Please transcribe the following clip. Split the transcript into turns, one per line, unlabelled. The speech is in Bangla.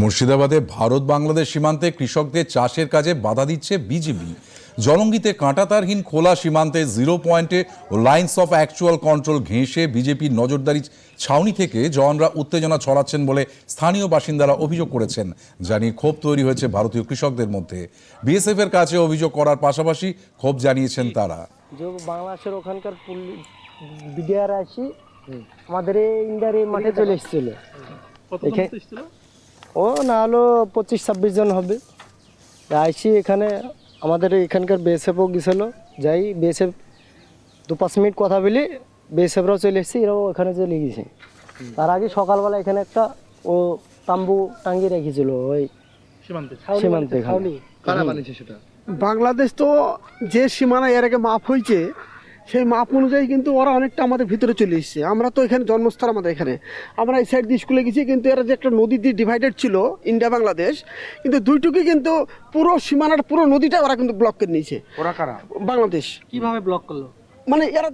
মুর্শিদাবাদে ভারত বাংলাদেশ সীমান্তে কৃষকদের চাষের কাজে বাধা দিচ্ছে বিজিবি জলঙ্গিতে কাঁটাতারহীন খোলা সীমান্তে জিরো পয়েন্টে ও লাইন্স অফ অ্যাকচুয়াল কন্ট্রোল ঘেঁষে বিজেপির নজরদারি ছাউনি থেকে জওয়ানরা উত্তেজনা ছড়াচ্ছেন বলে স্থানীয় বাসিন্দারা অভিযোগ করেছেন। জানিয়ে ক্ষোভ তৈরি হয়েছে ভারতীয় কৃষকদের মধ্যে। বিএসএফ এর কাছে অভিযোগ করার পাশাপাশি ক্ষোভ জানিয়েছেন তারা।
বাংলাদেশের ওখানকার বিডিআর আসি আমাদের এই ইন্ডিয়ার এই মাঠে চলে এসেছিল? ও না হলো পঁচিশ ছাব্বিশ জন হবে। আইসি এখানে আমাদের এখানকার বিএসএফও গেছিল যাই বিএসএফ দু পাঁচ মিনিট কথা বলি বিএসএফরাও চলে এসেছি এরাও এখানে চলে গেছে তার আগে সকালবেলা এখানে একটা ও তাম্বু টাঙ্গিয়ে রেখেছিল ওই
সীমান্তে।
বাংলাদেশ তো যে সীমানা এর আগে মাফ হয়েছে সেই মাপ অনুযায়ী কিন্তু ওরা অনেকটা আমাদের ভিতরে চলে এসছে। আমরা তো এখানে জন্মস্থান আমাদের এখানে। আমরা এই সাইড দিয়ে স্কুলে গেছি কিন্তু এরা যে একটা নদী দিয়ে ডিভাইডেড ছিল ইন্ডিয়া বাংলাদেশ কিন্তু দুইটুকুই কিন্তু পুরো সীমানার পুরো নদীটা ওরা কিন্তু ব্লক করে নিয়েছে।
ওরা কারা?
বাংলাদেশ।
কীভাবে ব্লক করল?
মানে এরা